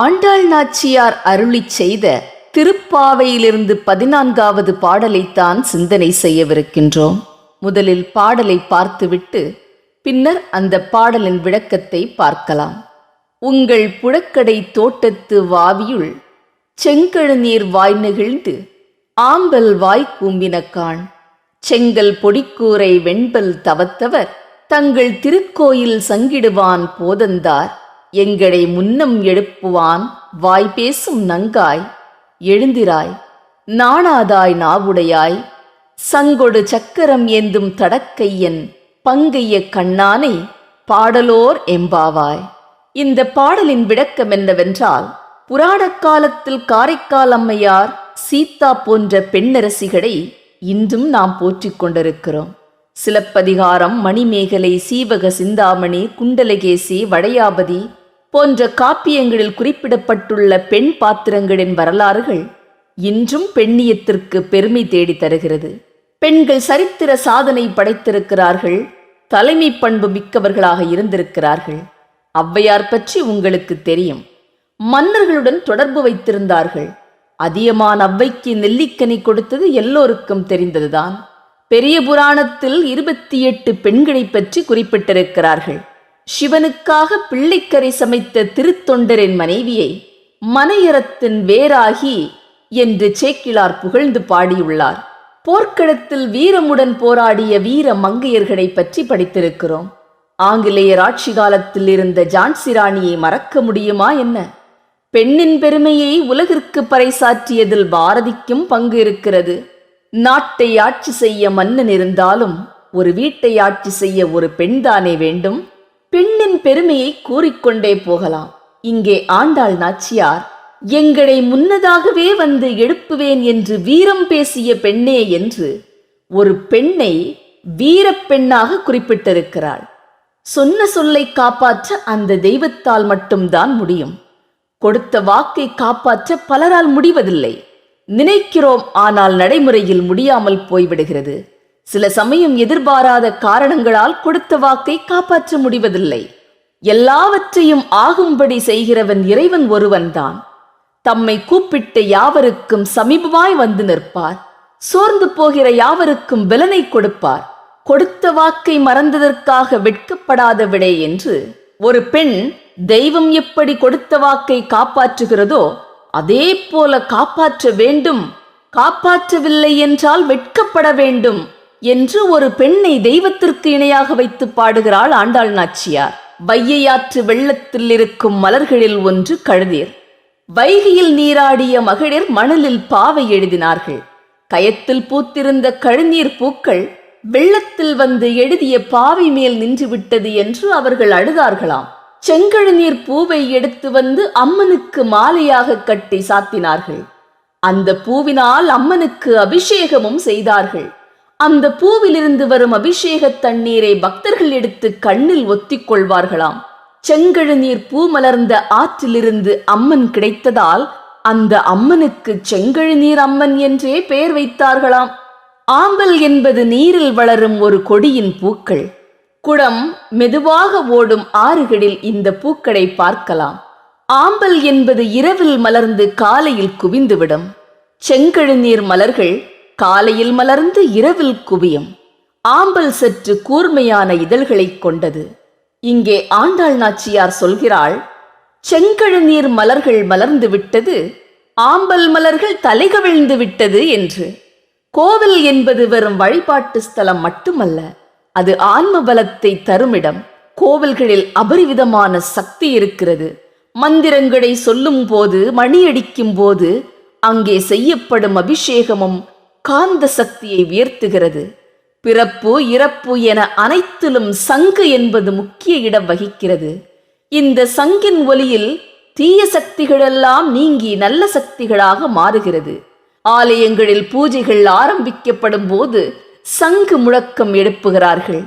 ஆண்டாள் நாச்சியார் அருளிச் செய்த திருப்பாவையிலிருந்து பதினான்காவது பாடலைத்தான் சிந்தனை செய்யவிருக்கின்றோம். முதலில் பாடலை பார்த்துவிட்டு பின்னர் அந்த பாடலின் விளக்கத்தை பார்க்கலாம். உங்கள் புழக்கடை தோட்டத்து வாவியுள் செங்கழுநீர் வாய் நெகிழ்ந்து ஆம்பல் வாய் கூம்பினக்கான் செங்கல் பொடிக்கூரை வெண்பல் தவத்தவர் தங்கள் திருக்கோயில் சங்கிடுவான் போதந்தார். எங்களை முன்னம் எழுப்புவான். வாய் பேசும் நங்காய். எழுந்திராய். நாணாதாய் நாவுடையாய். சங்கொடு சக்கரம் ஏந்தும் தடக்கையன். பங்கைய கண்ணானை பாடலோர் எம்பாவாய். இந்த பாடலின் விளக்கம் என்னவென்றால் புராண காலத்தில் காரைக்கால் அம்மையார் சீதா போன்ற பெண்ணரசிகளை இன்றும் நாம் போற்றிக் கொண்டிருக்கிறோம். சிலப்பதிகாரம் மணிமேகலை சீவக சிந்தாமணி குண்டலகேசி வடையாபதி போன்ற காப்பியங்களில் குறிப்பிடப்பட்டுள்ள பெண் பாத்திரங்களின் வரலாறுகள் இன்றும் பெண்ணியத்திற்கு பெருமை தேடி தருகிறது. பெண்கள் சரித்திர சாதனை படைத்திருக்கிறார்கள் தலைமை பண்பு மிக்கவர்களாக இருந்திருக்கிறார்கள். ஔவையார் பற்றி உங்களுக்கு தெரியும். மன்னர்களுடன் தொடர்பு வைத்திருந்தார்கள். அதியமான் அவ்வைக்கு நெல்லிக்கனி கொடுத்தது எல்லோருக்கும் தெரிந்ததுதான். பெரிய புராணத்தில் இருபத்தி எட்டு பெண்களை பற்றி குறிப்பிட்டிருக்கிறார்கள். சிவனுக்காக பிள்ளைக்கரை சமைத்த திருத்தொண்டரின் மனைவியை மனையறத்தின் வேராகி என்று சேக்கிழார் புகழ்ந்து பாடியுள்ளார். போர்க்களத்தில் வீரமுடன் போராடிய வீர மங்கையர்களை பற்றி படித்திருக்கிறோம். ஆங்கிலேயர் ஆட்சி காலத்தில் இருந்த ஜான்சி ராணியை மறக்க முடியுமா என்ன? பெண்ணின் பெருமையை உலகிற்கு பறைசாற்றியதில் பாரதிக்கும் பங்கு இருக்கிறது. நாட்டை ஆட்சி செய்ய மன்னன் இருந்தாலும் ஒரு வீட்டை ஆட்சி செய்ய ஒரு பெண்தானே வேண்டும்? பெண்ணின் பெருமையை கூறிக்கொண்டே போகலாம். இங்கே ஆண்டாள் நாச்சியார் எங்களை முன்னதாகவே வந்து எழுப்புவேன் என்று வீரம் பேசிய பெண்ணே என்று ஒரு பெண்ணை வீரப்பெண்ணாக குறிப்பிட்டிருக்கிறாள். சொன்ன சொல்லை காப்பாற்ற அந்த தெய்வத்தால் மட்டும்தான் முடியும். கொடுத்த வாக்கை காப்பாற்ற பலரால் முடிவதில்லை. நினைக்கிறோம் ஆனால் நடைமுறையில் முடியாமல் போய்விடுகிறது. சில சமயம் எதிர்பாராத காரணங்களால் கொடுத்த வாக்கை காப்பாற்ற முடிவதில்லை. எல்லாவற்றையும் ஆகும்படி செய்கிறவன் இறைவன் ஒருவன்தான். தம்மை கூப்பிட்ட யாவருக்கும் சமீபமாய் வந்து நிற்பார். சோர்ந்து போகிற யாவருக்கும் பலனை கொடுப்பார். கொடுத்த வாக்கை மறந்ததற்காக வெட்கப்படாத விடை என்று. ஒரு பெண் தெய்வம் எப்படி கொடுத்த வாக்கை காப்பாற்றுகிறதோ அதே போல காப்பாற்ற வேண்டும். காப்பாற்றவில்லை என்றால் வெட்கப்பட வேண்டும். என்று ஒரு பெண்ணை தெய்வத்திற்கு இணையாக வைத்து பாடுகிறாள் ஆண்டாள் நாச்சியார். வையையாற்று வெள்ளத்தில் இருக்கும் மலர்களில் ஒன்று கழுதீர். வைகையில் நீராடிய மகளிர் மணலில் பாவை எழுதினார்கள். கயத்தில் பூத்திருந்த கழுநீர் பூக்கள் வெள்ளத்தில் வந்து எழுதிய பாவை மேல் நின்றுவிட்டது என்று அவர்கள் அழுதார்களாம். செங்கழுநீர் பூவை எடுத்து வந்து அம்மனுக்கு மாலையாக கட்டி சாத்தினார்கள். அந்த பூவினால் அம்மனுக்கு அபிஷேகமும் செய்தார்கள். அந்த பூவிலிருந்து வரும் அபிஷேக தண்ணீரை பக்தர்கள் எடுத்து கண்ணில் ஒத்திக் கொள்வார்களாம் செங்கழுநீர் பூ மலர்ந்த ஆற்றிலிருந்து அம்மன் கிடைத்ததால் அந்த அம்மனுக்கு செங்கழுநீர் அம்மன் என்றே பெயர் வைத்தார்களாம். ஆம்பல் என்பது நீரில் வளரும் ஒரு கொடியின் பூக்கள். குடம் மெதுவாக ஓடும் ஆறுகளில் இந்த பூக்களை பார்க்கலாம். ஆம்பல் என்பது இரவில் மலர்ந்து காலையில் குவிந்துவிடும். செங்கழுநீர் மலர்கள் காலையில் மலர்ந்து இரவில் குவியும். ஆம்பல் சற்று கூர்மையான இதழ்களைக் கொண்டது. இங்கே ஆண்டாள் நாச்சியார் சொல்கிறாள் செங்கழுநீர் மலர்கள் மலர்ந்து விட்டது ஆம்பல் மலர்கள் தலைகவிழ்ந்து விட்டது என்று. கோவில் என்பது வெறும் வழிபாட்டு ஸ்தலம் மட்டுமல்ல அது ஆன்ம பலத்தை தருமிடம். கோவில்களில் அபரிவிதமான சக்தி இருக்கிறது. மந்திரங்களை சொல்லும் போது மணியடிக்கும் போது அங்கே செய்யப்படும் அபிஷேகமும் காந்த சக்தியை உயர்த்துகிறது. பிறப்பு இறப்பு என அனைத்திலும் சங்கு என்பது முக்கிய இடம் வகிக்கிறது. இந்த சங்கின் ஒலியில் தீய சக்திகளெல்லாம் நீங்கி நல்ல சக்திகளாக மாறுகிறது. ஆலயங்களில் பூஜைகள் ஆரம்பிக்கப்படும் போது சங்கு முழக்கம் எழுப்புகிறார்கள்.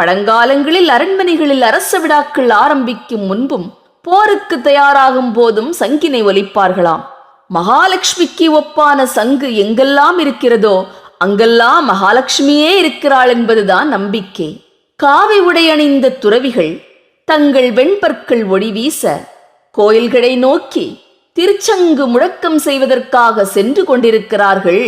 பழங்காலங்களில் அரண்மனைகளில் அரச விழாக்கள் ஆரம்பிக்கும் முன்பும் போருக்கு தயாராகும் போதும் சங்கினை ஒலிப்பார்களாம். மகாலட்சுமிக்கு ஒப்பான சங்கு எங்கெல்லாம் இருக்கிறதோ அங்கெல்லாம் மகாலட்சுமியே இருக்கிறாள் என்பதுதான் நம்பிக்கை. காவி உடையணிந்த துறவிகள் தங்கள் வெண்பற்கள் ஒளி வீச கோயில்களை நோக்கி திருச்சங்கு முழக்கம் செய்வதற்காக சென்று கொண்டிருக்கிறார்கள்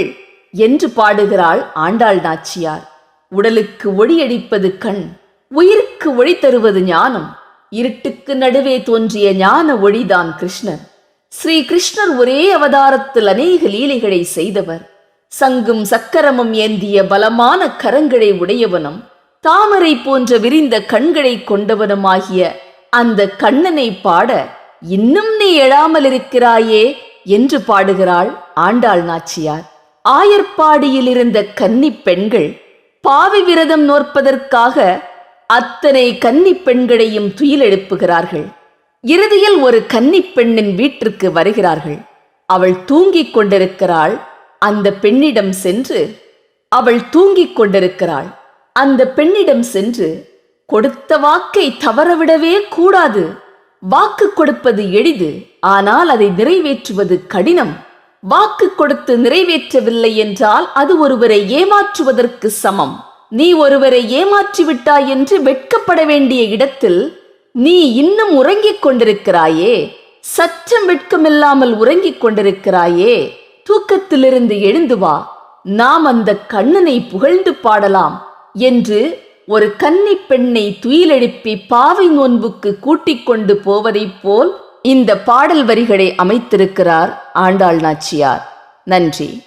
என்று பாடுகிறாள் ஆண்டாள் நாச்சியார். உடலுக்கு ஒளியடிப்பது கண் உயிருக்கு ஒளி தருவது ஞானம் இருட்டுக்கு நடுவே தோன்றிய ஞான ஒளிதான் கிருஷ்ணன். ஸ்ரீ கிருஷ்ணர் ஒரே அவதாரத்தில் அநேக லீலைகளை செய்தவர். சங்கும் சக்கரமும் ஏந்திய பலமான கரங்களை உடையவனும் தாமரை போன்ற விரிந்த கண்களை கொண்டவனுமாகிய அந்த கண்ணனை பாட இன்னும் நீ எழாமல் இருக்கிறாயே என்று பாடுகிறாள் ஆண்டாள் நாச்சியார். ஆயர்பாடியில் இருந்த கன்னிப் பெண்கள் பாவி விரதம் நோற்பதற்காக அத்தனை கன்னிப் பெண்களையும் துயிலெழுப்புகிறார்கள். இறுதியில் ஒரு கன்னி பெண்ணின் வீட்டிற்கு வருகிறார்கள். அவள் தூங்கிக் கொண்டிருக்கிறாள். அந்த பெண்ணிடம் சென்று அவள் தூங்கிக் கொண்டிருக்கிறாள். அந்த பெண்ணிடம் சென்று கொடுத்த வாக்கை தவறவிடவே கூடாது. வாக்கு கொடுப்பது எளிது ஆனால் அதை நிறைவேற்றுவது கடினம். வாக்கு கொடுத்து நிறைவேற்றவில்லை என்றால் அது ஒருவரை ஏமாற்றுவதற்கு சமம். நீ ஒருவரை ஏமாற்றிவிட்டாய் என்று வெட்கப்பட வேண்டிய இடத்தில் நீ இன்னும் உறங்கிக் கொண்டிருக்கிறாயே சற்றம் வெட்கமில்லாமல் உறங்கிக் கொண்டிருக்கிறாயே தூக்கத்திலிருந்து எழுந்து வா நாம் அந்த கண்ணனை புகழ்ந்து பாடலாம் என்று ஒரு கன்னிப் பெண்ணை துயிலெழுப்பி பாவை நோன்புக்கு கூட்டிக் கொண்டு போவதைப் போல் இந்த பாடல் வரிகளை அமைத்திருக்கிறார் ஆண்டாள் நாச்சியார். நன்றி.